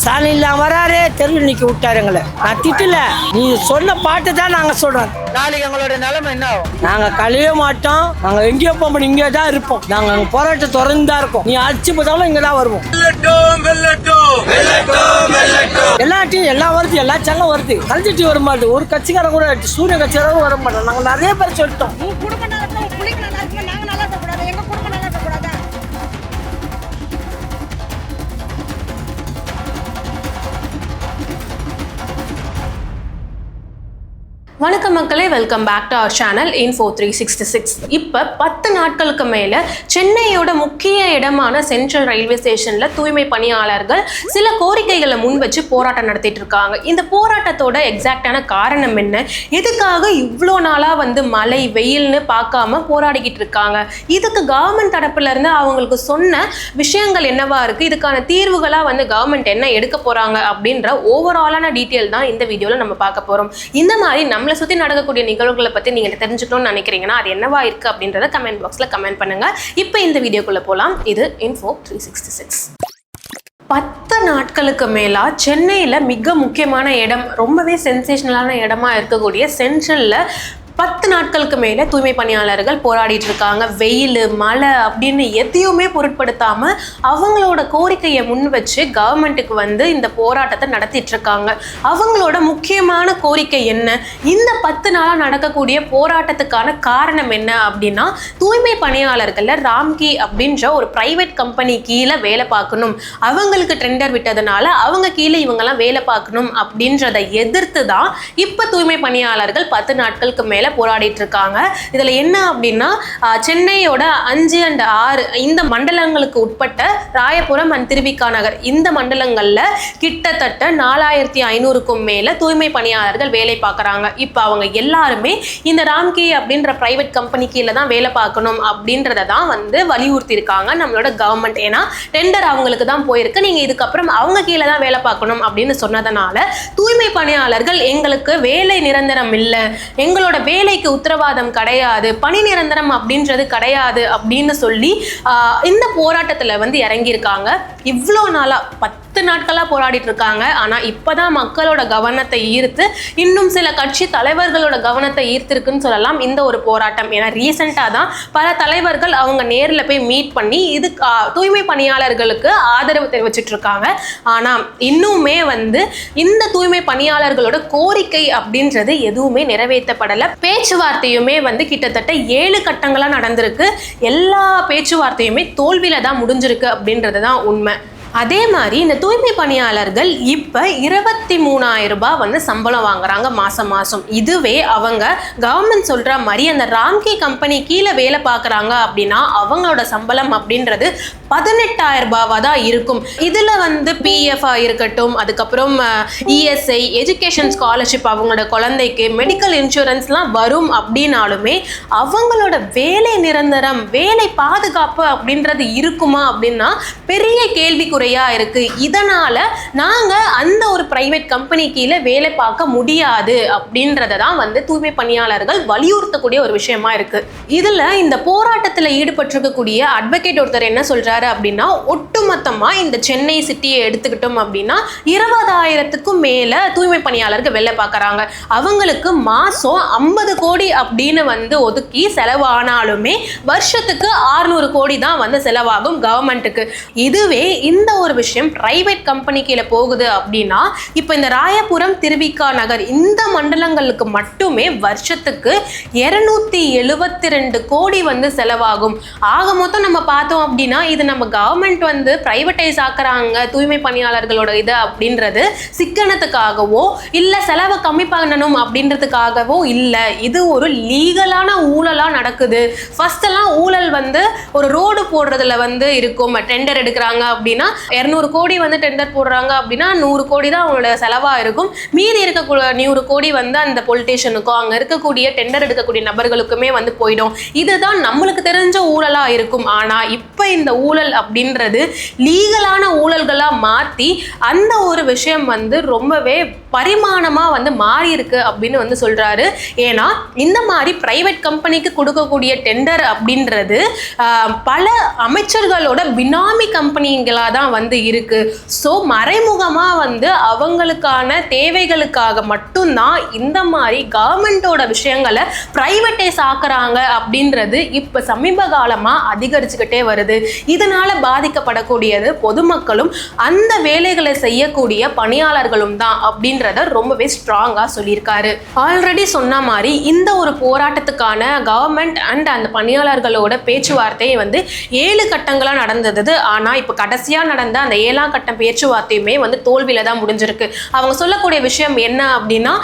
ஸ்டாலின்ல வராரு தெருவில் நிக்க விட்டாரு எங்களை. நான் திட்டல. நீ சொன்ன பாட்டு தான் நாங்க சொல்றோம். நாளைக்கு எங்களோட நிலைமை என்ன ஆகும்? நாங்க கழிய மாட்டோம். நாங்க எங்கேயோ போக முடியும் இங்கே தான் இருப்போம். நாங்க அங்க போராட்டம் தொடர்ந்து தான் இருக்கோம். நீ அடிச்சு போதாலும் இங்க தான் வருவோம். எல்லாத்தையும் எல்லா வருது எல்லா சேனலும் வருது. கல்ச்சட்டி வர மாட்டேது ஒரு கட்சிக்காரன் கூட சூரிய கட்சிக்காரரும் வர மாட்டோம் நாங்க நிறைய பேர் சொல்லிட்டோம். வணக்கம் மக்களே welcome back to our channel info three sixty six இப்போ பத்து நாட்களுக்கு மேலே சென்னையோட முக்கிய இடமான சென்ட்ரல் ரயில்வே ஸ்டேஷனில் தூய்மை பணியாளர்கள் சில கோரிக்கைகளை முன் வச்சு போராட்டம் நடத்திட்டு இருக்காங்க. இந்த போராட்டத்தோட எக்ஸாக்டான காரணம் என்ன? எதுக்காக இவ்வளோ நாளாக வந்து மழை வெயில்னு பார்க்காம போராடிக்கிட்டு இருக்காங்க? இதுக்கு கவர்மெண்ட் தரப்புலேருந்து அவங்களுக்கு சொன்ன விஷயங்கள் என்னவா இருக்குது இதுக்கான தீர்வுகளாக வந்து கவர்மெண்ட் என்ன எடுக்க போகிறாங்க அப்படின்ற ஓவராலான டீட்டெயில் தான் இந்த வீடியோவில் நம்ம பார்க்க போகிறோம் இந்த மாதிரி நம்மளை சுற்றி நடக்கக்கூடிய நிகழ்வுகளை பற்றி நீங்கள் தெரிஞ்சுக்கணும்னு நினைக்கிறீங்கன்னா அது என்னவா இருக்கு அப்படின்றத கமெண்ட் பாக்ஸில் கமெண்ட் பண்ணுங்க. இப்போ இந்த வீடியோக்குள்ளே போகலாம் இது இன்ஃபோ த்ரீ சிக்ஸ்டி சிக்ஸ் பத்து நாட்களுக்கு மேலா சென்னையில் மிக முக்கியமான இடம் ரொம்பவே சென்சேஷனலான இடமா இருக்கக்கூடிய சென்ட்ரலில் பத்து நாட்களுக்கு மேலே தூய்மை பணியாளர்கள் போராடிட்டு இருக்காங்க. வெயில் மழை அப்படின்னு எதையுமே பொருட்படுத்தாம அவங்களோட கோரிக்கையை முன் வச்சு கவர்மெண்ட்டுக்கு வந்து இந்த போராட்டத்தை நடத்திட்டு இருக்காங்க. அவங்களோட முக்கியமான கோரிக்கை என்ன? இந்த பத்து நாளாக நடக்கக்கூடிய போராட்டத்துக்கான காரணம் என்ன அப்படின்னா தூய்மை பணியாளர்களில் ராம்கி அப்படின்ற ஒரு பிரைவேட் கம்பெனி கீழே வேலை பார்க்கணும். அவங்களுக்கு டெண்டர் விட்டதுனால அவங்க கீழே இவங்கெல்லாம் வேலை பார்க்கணும் அப்படின்றத எதிர்த்து தான் இப்போ தூய்மை பணியாளர்கள் பத்து நாட்களுக்கு மேலே போராடிட்டு இருக்காங்க இதில் என்ன அப்படின்னா சென்னையோட அஞ்சு அண்ட் ஆறு இந்த மண்டலங்களுக்கு உட்பட்ட ராயபுரம் அண்ட் திருவிக்கா நகர். இந்த மண்டலங்களில் கிட்டத்தட்ட நாலாயிரத்தி ஐநூறுக்கும் மேலே தூய்மை பணியாளர்கள் வேலை பார்க்குறாங்க. இப்போ அவங்க எல்லாருமே இந்த ராம்கி அப்படின்ற பிரைவேட் கம்பெனி கீழே தான் வேலை பார்க்கணும் அப்படின்றத தான் வந்து வலியுறுத்தி இருக்காங்க நம்மளோட கவர்மெண்ட் ஏன்னா டெண்டர் அவங்களுக்கு தான் போயிருக்கு. நீங்கள் இதுக்கப்புறம் அவங்க கீழே தான் வேலை பார்க்கணும் அப்படின்னு சொன்னதுனால தூய்மை பணியாளர்கள் எங்களுக்கு வேலை நிரந்தரம் இல்லை. எங்களோட வேலைக்கு உத்தரவாதம் கிடையாது பணி நிரந்தரம் அப்படின்றது கிடையாது அப்படின்னு சொல்லி இந்த போராட்டத்தில் வந்து இறங்கியிருக்காங்க. இவ்வளோ நாளாக பத்து பத்து நாட்களாக போராடிட்டு இருக்காங்க ஆனால் இப்போதான் மக்களோட கவனத்தை ஈர்த்து இன்னும் சில கட்சி தலைவர்களோட கவனத்தை ஈர்த்திருக்குன்னு சொல்லலாம் இந்த ஒரு போராட்டம். ஏன்னா ரீசெண்டாக தான் பல தலைவர்கள் அவங்க நேரில் போய் மீட் பண்ணி இது தூய்மை பணியாளர்களுக்கு ஆதரவு தெரிவிச்சிட்டு இருக்காங்க ஆனால் இன்னுமே வந்து இந்த தூய்மை பணியாளர்களோட கோரிக்கை அப்படின்றது எதுவுமே நிறைவேற்றப்படலை. பேச்சுவார்த்தையுமே வந்து கிட்டத்தட்ட ஏழு கட்டங்களாக நடந்திருக்கு. எல்லா பேச்சுவார்த்தையுமே தோல்வியில் தான் முடிஞ்சிருக்கு அப்படின்றது தான் உண்மை. அதே மாதிரி இந்த தூய்மை பணியாளர்கள் இப்போ இருபத்தி மூணாயிரம் ரூபாய் வந்து சம்பளம் வாங்குறாங்க மாதம் மாதம் இதுவே அவங்க கவர்மெண்ட் சொல்கிற மாதிரி அந்த ராம்கி கம்பெனி கீழே வேலை பார்க்குறாங்க அப்படின்னா அவங்களோட சம்பளம் அப்படின்றது பதினெட்டாயிரம் ரூபாவாக தான் இருக்கும். இதில் வந்து பிஎஃப்ஆ இருக்கட்டும் அதுக்கப்புறம் இஎஸ்ஐ எஜுகேஷன் ஸ்காலர்ஷிப் அவங்களோட குழந்தைக்கு மெடிக்கல் இன்சூரன்ஸ்லாம் வரும் அப்படின்னாலுமே அவங்களோட வேலை நிரந்தரம் வேலை பாதுகாப்பு அப்படின்றது இருக்குமா அப்படின்னா பெரிய கேள்விக்குறையா இருக்கு. இதனால நாங்க அந்த ஒரு பிரைவேட் கம்பெனி கீழே வேலை பார்க்க முடியாது அப்படின்றத தான் வந்து தூய்மை பணியாளர்கள் வலியுறுத்தக்கூடிய ஒரு விஷயமா இருக்கு. இதுல இந்த போராட்டத்தில் ஈடுபட்டிருக்கக்கூடிய அட்வொகேட் ஒருத்தர் என்ன சொல்றாரு அப்படின்னா ஒட்டுமொத்தமாக இந்த சென்னை சிட்டியை எடுத்துக்கிட்டோம் அப்படின்னா இருபதாயிரத்துக்கும் மேலே தூய்மை பணியாளர்கள் வேலை பார்க்குறாங்க அவங்களுக்கு மாதம் ஐம்பது கோடி அப்படின்னு வந்து ஒதுக்கி செலவானாலுமே வருஷத்துக்கு ஆறுநூறு கோடி தான் வந்து செலவாகும் கவர்மெண்ட்டுக்கு இதுவே இந்த ஒரு விஷயம் பிரைவேட் கம்பெனி கீழே போகுது அப்படின்னா இப்போ இந்த ராயபுரம் திருவிக்கா நகர் இந்த மண்டலங்களுக்கு மட்டுமே வருஷத்துக்கு இருநூத்தி எழுபத்தி ரெண்டு கோடி வந்து செலவாகும். ஆக மொத்தம் நம்ம பார்த்தோம் அப்படின்னா இது நம்ம கவர்மெண்ட் வந்து ப்ரைவேட்டைஸ் ஆக்குறாங்க தூய்மை பணியாளர்களோட இது அப்படின்றது சிக்கனத்துக்காகவோ இல்லை செலவை கம்மி பண்ணணும் அப்படின்றதுக்காகவோ இல்லை. இது ஒரு லீகலான ஊழலாக நடக்குது. ஃபர்ஸ்டெல்லாம் ஊழல் வந்து ஒரு ரோடு போடுறதுல வந்து இருக்கும். டெண்டர் எடுக்கிறாங்க அப்படின்னா இரநூறு கோடி வந்து டெண்டர் போடுறாங்க அப்படின்னா நூறு கோடி தான் அவங்களோட செலவாக இருக்கும். மீதி இருக்கக்கூடிய நூறு கோடி வந்து அந்த பொலிட்டீஷியனுக்கும் அங்கே இருக்கக்கூடிய டெண்டர் எடுக்கக்கூடிய நபர்களுக்குமே வந்து போயிடும். இதுதான் நம்மளுக்கு தெரிஞ்ச ஊழலாக இருக்கும். ஆனால் இப்போ இந்த ஊழல் அப்படின்றது லீகலான ஊழல்களாக மாற்றி அந்த ஒரு விஷயம் வந்து ரொம்பவே பரிமாணமாக வந்து மாறி இருக்கு அப்படின்னு வந்து சொல்கிறாரு ஏன்னா இந்த மாதிரி ப்ரைவேட் கம்பெனிக்கு கொடுக்கக்கூடிய டெண்டர் அப்படின்றது பல அமைச்சர்களோட பினாமி கம்பெனிங்களாக தான் வந்து இருக்கு. ஸோ மறைமுகமாக வந்து அவங்களுக்கான தேவைகளுக்காக மட்டும்தான் இந்த மாதிரி கவர்மெண்ட்டோட விஷயங்களை ப்ரைவேட்டைஸ் ஆக்குறாங்க அப்படின்றது இப்போ சமீப காலமாக அதிகரிச்சுக்கிட்டே வருது. இதனால் பாதிக்கப்படக்கூடிய செய்யக்கூடியது பொதுமக்களும் அந்த வேலைகளை செய்யக்கூடிய பணியாளர்களும் தான் அப்படின்றத ரொம்பவே ஸ்ட்ராங்காக சொல்லியிருக்காரு. ஆல்ரெடி சொன்ன மாதிரி இந்த ஒரு போராட்டத்துக்கான கவர்மெண்ட் அண்ட் அந்த பணியாளர்களோட பேச்சுவார்த்தை வந்து ஏழு கட்டங்களாக நடந்தது. ஆனால் இப்போ கடைசியாக நடந்த அந்த ஏழாம் கட்டம் பேச்சுவார்த்தையுமே வந்து தோல்வியில் தான் முடிஞ்சிருக்கு. அவங்க சொல்லக்கூடிய விஷயம் என்ன அப்படின்னா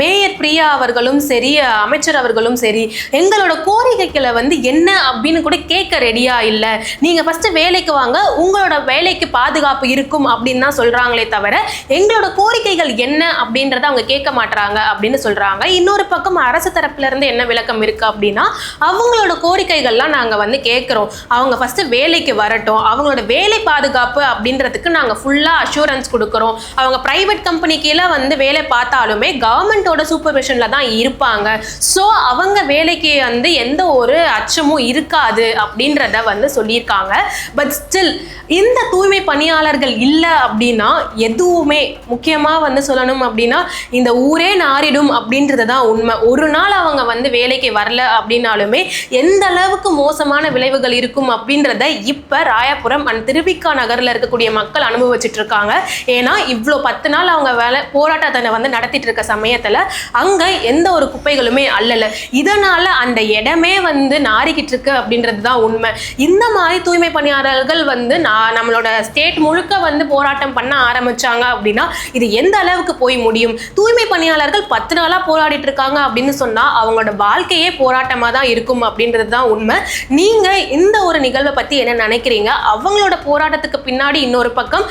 மேயர் பிரியா அவர்களும் சரி அமைச்சர் அவர்களும் சரி எங்களோட கோரிக்கைகளை வந்து என்ன அப்படின்னு கூட கேட்க ரெடியாக இல்லை. நீங்கள் ஃபஸ்ட்டு வேலைக்கு வாங்க உங்களோட வேலைக்கு பாதுகாப்பு இருக்கும் அப்படின்னு தான் சொல்றாங்களே தவிர எங்களோட கோரிக்கைகள் என்ன அப்படின்றத அவங்க கேட்க மாட்றாங்க அப்படின்னு சொல்றாங்க. இன்னொரு பக்கம் அரசு தரப்புல இருந்து என்ன விளக்கம் இருக்கு அப்படின்னா அவங்களோட கோரிக்கைகள்லாம் நாங்க வந்து கேட்குறோம். அவங்க ஃபர்ஸ்ட் வேலைக்கு வரட்டும். அவங்களோட வேலை பாதுகாப்பு அப்படின்றதுக்கு நாங்க ஃபுல்லா அஷூரன்ஸ் கொடுக்குறோம். அவங்க பிரைவேட் கம்பெனிக்கெல்லாம் வந்து வேலை பார்த்தாலுமே கவர்மெண்ட்டோட சூப்பர்விஷன்ல தான் இருப்பாங்க. ஸோ அவங்க வேலைக்கு வந்து எந்த ஒரு அச்சமும் இருக்காது அப்படின்றத வந்து சொல்லியிருக்காங்க. பட் ஸ்டில் இந்த தூய்மை பணியாளர்கள் இல்லை அப்படின்னா எதுவுமே முக்கியமாக வந்து சொல்லணும் அப்படின்னா இந்த ஊரே நாரிடும் அப்படின்றது தான் உண்மை. ஒரு நாள் அவங்க வந்து வேலைக்கு வரல அப்படின்னாலுமே எந்த அளவுக்கு மோசமான விளைவுகள் இருக்கும் அப்படின்றத இப்போ ராயபுரம் அண்ட் திருவிக்கா நகரில் இருக்கக்கூடிய மக்கள் அனுபவிச்சுட்டு இருக்காங்க. ஏன்னா இவ்வளோ பத்து நாள் அவங்க வேலை போராட்டத்தை வந்து நடத்திட்டு இருக்க சமயத்தில் அங்கே எந்த ஒரு குப்பைகளுமே அல்லல. இதனால் அந்த இடமே வந்து நாரிக்கிட்டு இருக்கு அப்படின்றது தான் உண்மை. இந்த மாதிரி தூய்மை பணியாளர்கள் வந்து நான் நம்மளோட ஸ்டேட் முழுக்க வந்து போராட்டம் பண்ண ஆரம்பிச்சாங்க அப்படின்னா இது எந்த அளவுக்கு போய் முடியும்? தூய்மை பணியாளர்கள் பத்து நாளாக போராடிட்டு இருக்காங்க அப்படின்னு சொன்னால் அவங்களோட வாழ்க்கையே போராட்டமாக தான் இருக்கும் அப்படின்றது தான் உண்மை. நீங்கள் இந்த ஒரு நிகழ்வை பற்றி என்ன நினைக்கிறீங்க? அவங்களோட போராட்டத்துக்கு பின்னாடி இன்னொரு பக்கம்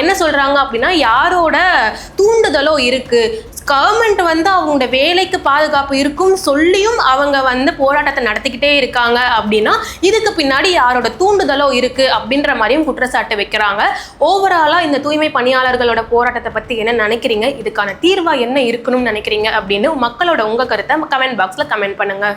என்ன சொல்கிறாங்க அப்படின்னா யாரோட தூண்டுதலோ இருக்குது கவர்மெண்ட் வந்து அவங்களோட வேலைக்கு பாதுகாப்பு இருக்கும்னு சொல்லியும் அவங்க வந்து போராட்டத்தை நடத்திக்கிட்டே இருக்காங்க அப்படின்னா இதுக்கு பின்னாடி யாரோட தூண்டுதலோ இருக்குது அப்படின்ற மாதிரியும் குற்றச்சாட்டு வைக்கிறாங்க. ஓவராலாக இந்த தூய்மை பணியாளர்களோட போராட்டத்தை பற்றி என்ன நினைக்கிறீங்க? இதுக்கான தீர்வாக என்ன இருக்கணும்னு நினைக்கிறீங்க அப்படின்னு மக்களோட உங்கள் கருத்தை கமெண்ட் பாக்ஸில் கமெண்ட் பண்ணுங்கள்